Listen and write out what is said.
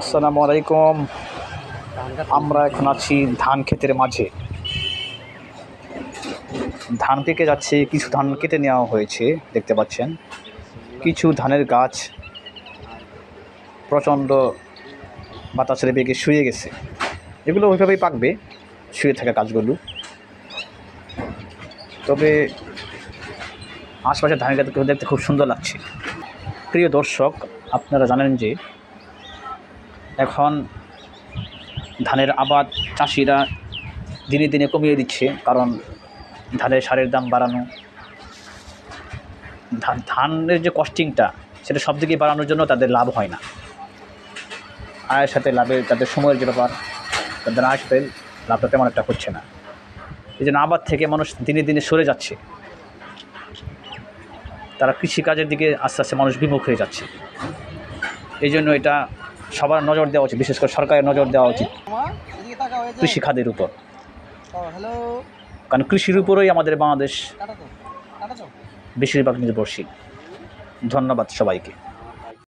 আসসালামু আলাইকুম। আমরা এখন আছি ধান ক্ষেতের মাঝে। ধান পেকে যাচ্ছে, কিছু ধান কেটে নেওয়া হয়েছে, দেখতে পাচ্ছেন। কিছু ধানের গাছ প্রচণ্ড বাতাসের বেগে শুয়ে গেছে। এগুলো ওইভাবেই পাকবে, শুয়ে থাকা গাছগুলো। তবে আশপাশের ধানের গাছগুলো দেখতে খুব সুন্দর লাগছে। প্রিয় দর্শক, আপনারা জানেন যে এখন ধানের আবাদ চাষিরা দিনে দিনে কমিয়ে দিচ্ছে, কারণ ধানের সারের দাম বাড়ানো, ধান, ধানের যে কস্টিংটা সেটা সব দিকেই বাড়ানোর জন্য তাদের লাভ হয় না। আয়ের সাথে লাভের, তাদের সময়ের যে ব্যাপার, তাদের আয়ের সাথে লাভটা তেমন একটা হচ্ছে না। এই জন্য আবাদ থেকে মানুষ দিনে দিনে সরে যাচ্ছে। তারা কৃষিকাজের দিকে আস্তে আস্তে মানুষ বিমুখ হয়ে যাচ্ছে। এই জন্য এটা সবার নজর দেওয়া উচিত বিশেষ করে সরকারের নজর দেওয়া উচিত কৃষি খাতের উপর। কারণ কৃষির উপরেই আমাদের বাংলাদেশ বেশিরভাগ নির্ভরশীল। ধন্যবাদ সবাইকে।